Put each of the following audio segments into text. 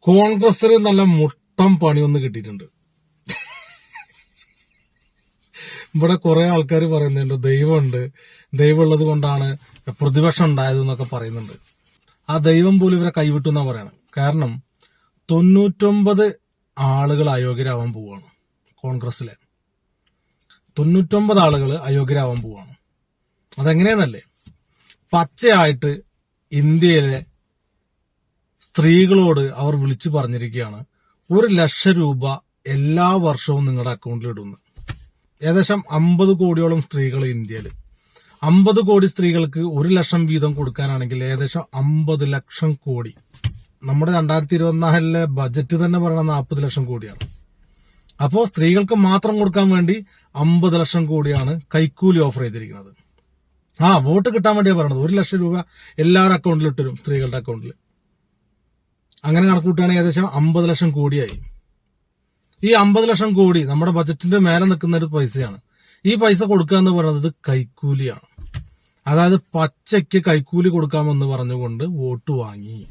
കോൺഗ്രസിന് നല്ല മുട്ടം പണിയൊന്ന് കിട്ടിയിട്ടുണ്ട്. ഇവിടെ കുറെ ആൾക്കാർ പറയുന്നുണ്ട് ദൈവമുണ്ട്. ദൈവമുള്ളത് കൊണ്ടാണ് പ്രതിപക്ഷം ഉണ്ടായത് എന്നൊക്കെ പറയുന്നുണ്ട്. ആ ദൈവം പോലും ഇവരെ കൈവിട്ടു എന്നാ പറയണം. കാരണം തൊണ്ണൂറ്റൊമ്പത് ആളുകൾ അയോഗ്യരാവാൻ പോവാണ് കോൺഗ്രസിലെ തൊണ്ണൂറ്റൊമ്പത് ആളുകൾ അയോഗ്യരാവാൻ പോവാണ്. അതെങ്ങനെയാന്നല്ലേ? പച്ചയായിട്ട് ഇന്ത്യയിലെ സ്ത്രീകളോട് അവർ വിളിച്ചു പറഞ്ഞിരിക്കുകയാണ് ഒരു ലക്ഷം രൂപ എല്ലാ വർഷവും നിങ്ങളുടെ അക്കൗണ്ടിൽ ഇടുന്നു. ഏകദേശം അമ്പത് കോടിയോളം സ്ത്രീകൾ ഇന്ത്യയിൽ. അമ്പത് കോടി സ്ത്രീകൾക്ക് ഒരു ലക്ഷം വീതം കൊടുക്കാനാണെങ്കിൽ ഏകദേശം അമ്പത് ലക്ഷം കോടി. നമ്മുടെ രണ്ടായിരത്തി ഇരുപത്തിനാലിലെ ബജറ്റ് തന്നെ പറയുന്നത് നാൽപ്പത് ലക്ഷം കോടിയാണ്. അപ്പോൾ സ്ത്രീകൾക്ക് മാത്രം കൊടുക്കാൻ വേണ്ടി അമ്പത് ലക്ഷം കോടിയാണ് കൈക്കൂലി ഓഫർ ചെയ്തിരിക്കുന്നത്. ആ വോട്ട് കിട്ടാൻ വേണ്ടിയാണ് പറയുന്നത്. ഒരു ലക്ഷം രൂപ എല്ലാവരുടെ അക്കൗണ്ടിൽ ഇട്ടുതരും സ്ത്രീകളുടെ അക്കൗണ്ടിൽ അങ്ങനെ കണക്കൂട്ടുകയാണെങ്കിൽ ഏകദേശം അമ്പത് ലക്ഷം കോടിയായി. ഈ അമ്പത് ലക്ഷം കോടി നമ്മുടെ ബജറ്റിന്റെ മേലെ നിൽക്കുന്ന ഒരു പൈസയാണ്. ഈ പൈസ കൊടുക്കുക എന്ന് പറയുന്നത് കൈക്കൂലിയാണ്. അതായത് പച്ചയ്ക്ക് കൈക്കൂലി കൊടുക്കാമെന്ന് പറഞ്ഞുകൊണ്ട് വോട്ട് വാങ്ങി.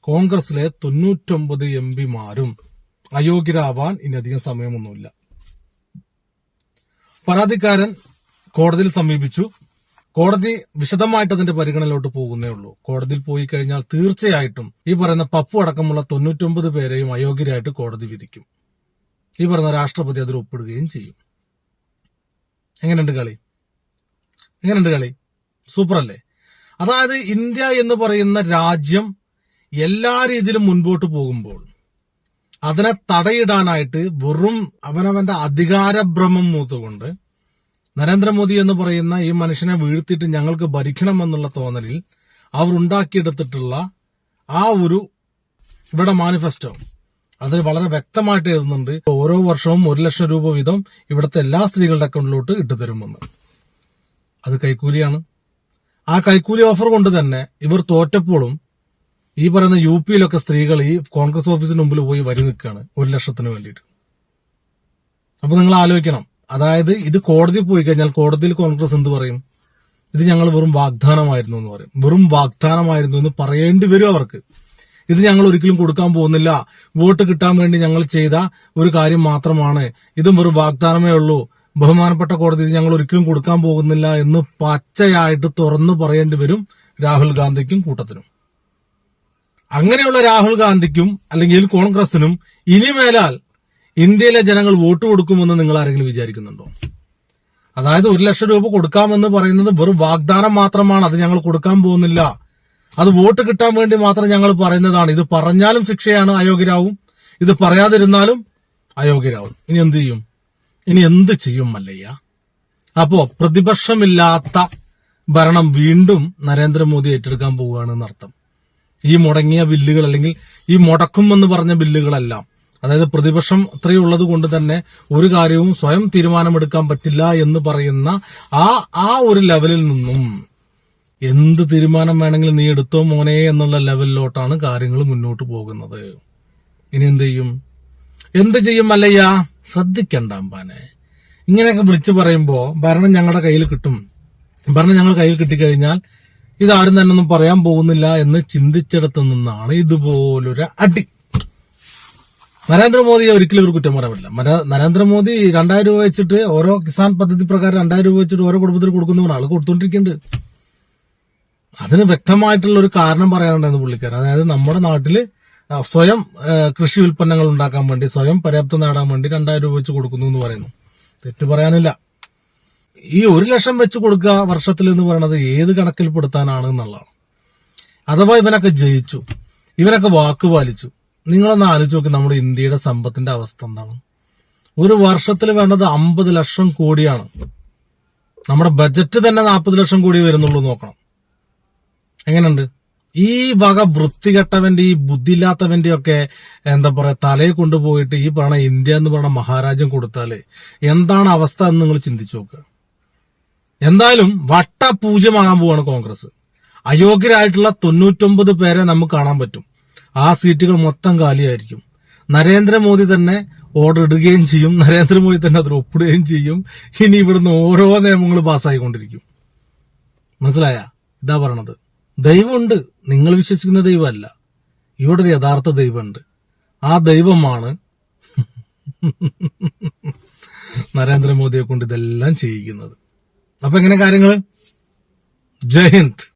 കോൺഗ്രസിലെ തൊണ്ണൂറ്റൊമ്പത് എം പിമാരും അയോഗ്യരാവാൻ ഇനി അധികം സമയമൊന്നുമില്ല. പരാതിക്കാരൻ കോടതിയിൽ സമീപിച്ചു. കോടതി വിശദമായിട്ട് അതിന്റെ പരിഗണനയിലോട്ട് പോകുന്നേ ഉള്ളൂ. കോടതിയിൽ പോയി കഴിഞ്ഞാൽ തീർച്ചയായിട്ടും ഈ പറയുന്ന പപ്പു അടക്കമുള്ള തൊണ്ണൂറ്റൊമ്പത് പേരെയും അയോഗ്യരായിട്ട് കോടതി വിധിക്കും. ഈ പറയുന്ന രാഷ്ട്രപതി അതിൽ ഒപ്പിടുകയും ചെയ്യും. എങ്ങനെയുണ്ട് കളി? എങ്ങനെയുണ്ട് കളി? സൂപ്പർ അല്ലേ അതായത് ഇന്ത്യ എന്ന് പറയുന്ന രാജ്യം എല്ലാ രീതിയിലും മുൻപോട്ട് പോകുമ്പോൾ അതിനെ തടയിടാനായിട്ട് വെറും അവനവന്റെ അധികാരഭ്രമം മൂത്തുകൊണ്ട് നരേന്ദ്രമോദി എന്ന് പറയുന്ന ഈ മനുഷ്യനെ വീഴ്ത്തിയിട്ട് ഞങ്ങൾക്ക് ഭരിക്കണമെന്നുള്ള തോന്നലിൽ അവർ ഉണ്ടാക്കിയെടുത്തിട്ടുള്ള ആ ഒരു ഇവിടെ മാനിഫെസ്റ്റോ. അതിൽ വളരെ വ്യക്തമായിട്ട് എഴുതുന്നുണ്ട്. ഓരോ വർഷവും ഒരു ലക്ഷം രൂപ വീതം ഇവിടുത്തെ എല്ലാ സ്ത്രീകളുടെ അക്കൗണ്ടിലോട്ട് ഇട്ടുതരുമെന്ന്. അത് കൈക്കൂലിയാണ്. ആ കൈക്കൂലി ഓഫർ കൊണ്ട് തന്നെ ഇവർ തോറ്റപ്പോഴും ഈ പറയുന്ന യു പിയിലൊക്കെ സ്ത്രീകൾ ഈ കോൺഗ്രസ് ഓഫീസിന് മുമ്പിൽ പോയി വരി നിൽക്കുകയാണ് ഒരു ലക്ഷത്തിന് വേണ്ടിയിട്ട്. അപ്പൊ നിങ്ങൾ ആലോചിക്കണം. അതായത് ഇത് കോടതി പോയി കഴിഞ്ഞാൽ കോടതിയിൽ കോൺഗ്രസ് എന്ത് പറയും? ഇത് ഞങ്ങൾ വെറും വാഗ്ദാനമായിരുന്നു എന്ന് പറയും. വെറും വാഗ്ദാനമായിരുന്നു എന്ന് പറയേണ്ടി വരും അവർക്ക്. ഇത് ഞങ്ങൾ ഒരിക്കലും കൊടുക്കാൻ പോകുന്നില്ല. വോട്ട് കിട്ടാൻ വേണ്ടി ഞങ്ങൾ ചെയ്ത ഒരു കാര്യം മാത്രമാണ്. ഇതും വെറും വാഗ്ദാനമേ ഉള്ളൂ. ബഹുമാനപ്പെട്ട കോടതി ഇത് ഞങ്ങൾ ഒരിക്കലും കൊടുക്കാൻ പോകുന്നില്ല എന്ന് പച്ചയായിട്ട് തുറന്നു പറയേണ്ടി വരും രാഹുൽ ഗാന്ധിക്കും കൂട്ടത്തിനും. അങ്ങനെയുള്ള രാഹുൽ ഗാന്ധിക്കും അല്ലെങ്കിൽ കോൺഗ്രസിനും ഇനിമേലാൽ ഇന്ത്യയിലെ ജനങ്ങൾ വോട്ട് കൊടുക്കുമെന്ന് നിങ്ങൾ ആരെങ്കിലും വിചാരിക്കുന്നുണ്ടോ? അതായത് ഒരു ലക്ഷം രൂപ കൊടുക്കാമെന്ന് പറയുന്നത് വെറും വാഗ്ദാനം മാത്രമാണ് അത് ഞങ്ങൾ കൊടുക്കാൻ പോകുന്നില്ല. അത് വോട്ട് കിട്ടാൻ വേണ്ടി മാത്രം ഞങ്ങൾ പറയുന്നതാണ്. ഇത് പറഞ്ഞാലും ശിക്ഷയാണ് അയോഗ്യരാവും. ഇത് പറയാതിരുന്നാലും അയോഗ്യരാവും. ഇനി എന്ത് ചെയ്യും? ഇനി എന്ത് ചെയ്യും മല്ലയ്യ? അപ്പോ പ്രതിപക്ഷമില്ലാത്ത ഭരണം വീണ്ടും നരേന്ദ്രമോദി ഏറ്റെടുക്കാൻ പോവുകയാണെന്ന് അർത്ഥം ഈ മുടങ്ങിയ ബില്ലുകൾ അല്ലെങ്കിൽ ഈ മുടക്കും എന്ന് പറഞ്ഞ ബില്ലുകളെല്ലാം അതായത് പ്രതിപക്ഷം അത്രയുള്ളത് കൊണ്ട് തന്നെ ഒരു കാര്യവും സ്വയം തീരുമാനമെടുക്കാൻ പറ്റില്ല എന്ന് പറയുന്ന ആ ആ ഒരു ലെവലിൽ നിന്നും എന്ത് തീരുമാനം വേണമെങ്കിലും നീ എടുത്തോ മോനെ എന്നുള്ള ലെവലിലോട്ടാണ് കാര്യങ്ങൾ മുന്നോട്ട് പോകുന്നത്. ഇനി എന്ത് ചെയ്യും? എന്ത് ചെയ്യും അല്ലയ്യ ശ്രദ്ധിക്കണ്ട അമ്പാനെ. ഇങ്ങനെയൊക്കെ വിളിച്ചു പറയുമ്പോ ഭരണം ഞങ്ങളുടെ കയ്യിൽ കിട്ടും. ഭരണം ഞങ്ങൾ കയ്യിൽ കിട്ടിക്കഴിഞ്ഞാൽ ഇതാരും തന്നെ ഒന്നും പറയാൻ പോകുന്നില്ല എന്ന് ചിന്തിച്ചിടത്തു നിന്നാണ് ഇതുപോലൊരു അടി. നരേന്ദ്രമോദിയെ ഒരിക്കലും ഒരു കുറ്റം പറയാൻ പറ്റില്ല. നരേന്ദ്രമോദി രണ്ടായിരം രൂപ വെച്ചിട്ട് ഓരോ കിസാൻ പദ്ധതി പ്രകാരം രണ്ടായിരം രൂപ വെച്ചിട്ട് ഓരോ കുടുംബത്തിൽ കൊടുക്കുന്നവരാണ് ആൾ കൊടുത്തോണ്ടിരിക്കുന്നുണ്ട് അതിന് വ്യക്തമായിട്ടുള്ള ഒരു കാരണം പറയാനുണ്ടായിരുന്നു പുള്ളിക്കാരൻ. അതായത് നമ്മുടെ നാട്ടിൽ സ്വയം കൃഷി ഉൽപ്പന്നങ്ങൾ ഉണ്ടാക്കാൻ വേണ്ടി സ്വയം പര്യാപ്തം നേടാൻ വേണ്ടി രണ്ടായിരം രൂപ വെച്ച് കൊടുക്കുന്നു എന്ന് പറയുന്നു. തെറ്റ് പറയാനില്ല. ഈ ഒരു ലക്ഷം വെച്ച് കൊടുക്കുക വർഷത്തിൽ എന്ന് പറയുന്നത് ഏത് കണക്കിൽപ്പെടുത്താനാണ് എന്നുള്ളതാണ്. അഥവാ ഇവനൊക്കെ ജയിച്ചു ഇവനൊക്കെ വാക്ക് പാലിച്ചു നിങ്ങളൊന്ന് ആലോചിച്ച് നോക്കി നമ്മുടെ ഇന്ത്യയുടെ സമ്പത്തിന്റെ അവസ്ഥ എന്താണ്. ഒരു വർഷത്തിൽ വേണ്ടത് അമ്പത് ലക്ഷം കോടിയാണ്. നമ്മുടെ ബജറ്റ് തന്നെ നാൽപ്പത് ലക്ഷം കോടി വരുന്നുള്ളൂ നോക്കണം. എങ്ങനെയുണ്ട്? ഈ വക വൃത്തികെട്ടവന്റെ ഈ ബുദ്ധിയില്ലാത്തവന്റെ ഒക്കെ എന്താ പറയാ തലയെ കൊണ്ടുപോയിട്ട് ഈ പറയണ ഇന്ത്യ എന്ന് പറഞ്ഞ മഹാരാജ്യം കൊടുത്താൽ എന്താണ് അവസ്ഥ എന്ന് നിങ്ങൾ ചിന്തിച്ചു നോക്കുക എന്തായാലും വട്ടപൂജ്യമാകാൻ പോവാണ് കോൺഗ്രസ്. അയോഗ്യരായിട്ടുള്ള തൊണ്ണൂറ്റൊമ്പത് പേരെ നമുക്ക് കാണാൻ പറ്റും. ആ സീറ്റുകൾ മൊത്തം കാലിയായിരിക്കും. നരേന്ദ്രമോദി തന്നെ ഓർഡർ ഇടുകയും ചെയ്യും. നരേന്ദ്രമോദി തന്നെ അതിൽ ഒപ്പിടുകയും ചെയ്യും. ഇനി ഇവിടുന്ന് ഓരോ നിയമങ്ങൾ പാസ്സായിക്കൊണ്ടിരിക്കും. മനസ്സിലായ? ഇതാ പറയണത്. ദൈവമുണ്ട്. നിങ്ങൾ വിശ്വസിക്കുന്ന ദൈവമല്ല. ഇവിടെ ഒരു യഥാർത്ഥ ദൈവമുണ്ട്. ആ ദൈവമാണ് നരേന്ദ്രമോദിയെ കൊണ്ട് ഇതെല്ലാം ചെയ്യിക്കുന്നത്. അപ്പൊ എങ്ങനെ കാര്യങ്ങൾ? ജയ് ഹിന്ദ്.